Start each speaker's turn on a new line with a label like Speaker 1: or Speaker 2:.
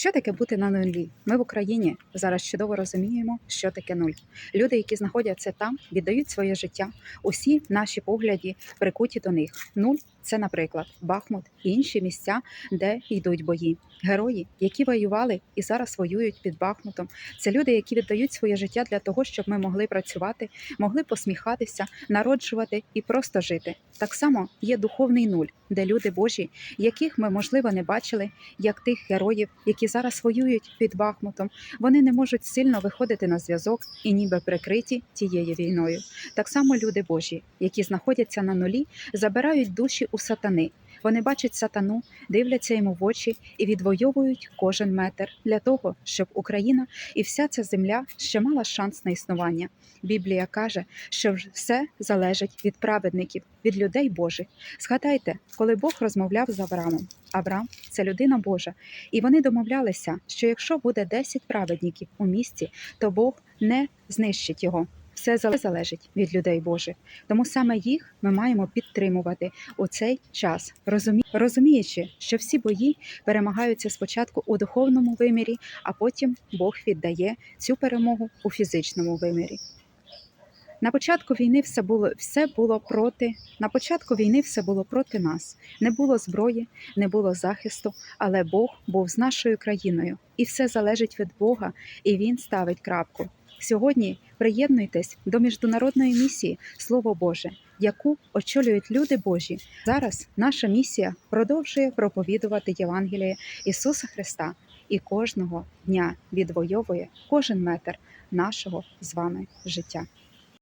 Speaker 1: Що таке бути на нулі? Ми в Україні зараз чудово розуміємо, що таке нуль. Люди, які знаходяться там, віддають своє життя. Усі наші погляді прикуті до них. Нуль це, наприклад, Бахмут і інші місця, де йдуть бої. Герої, які воювали і зараз воюють під Бахмутом. Це люди, які віддають своє життя для того, щоб ми могли працювати, могли посміхатися, народжувати і просто жити. Так само є духовний нуль, де люди Божі, яких ми можливо не бачили, як тих героїв, які зараз воюють під Бахмутом. Вони не можуть сильно виходити на зв'язок і ніби прикриті тією війною. Так само люди Божі, які знаходяться на нулі, забирають душі у сатани. Вони бачать сатану, дивляться йому в очі і відвоюють кожен метр для того, щоб Україна і вся ця земля ще мала шанс на існування. Біблія каже, що все залежить від праведників, від людей Божих. Згадайте, коли Бог розмовляв з Авраамом. Авраам це людина Божа, і вони домовлялися, що якщо буде 10 праведників у місті, то Бог не знищить його. Все залежить від людей Божих. Тому саме їх ми маємо підтримувати у цей час, розумі... розуміючи, що всі бої перемагаються спочатку у духовному вимірі, а потім Бог віддає цю перемогу у фізичному вимірі. На початку війни все було все було проти. На початку війни все було проти нас. Не було зброї, не було захисту, але Бог був з нашою країною, і все залежить від Бога, і Він ставить крапку. Сьогодні приєднуйтесь до міжнародної місії Слово Боже, яку очолюють люди Божі. Зараз наша місія продовжує проповідувати Євангеліє Ісуса Христа і кожного дня відвоює кожен метр нашого з вами життя.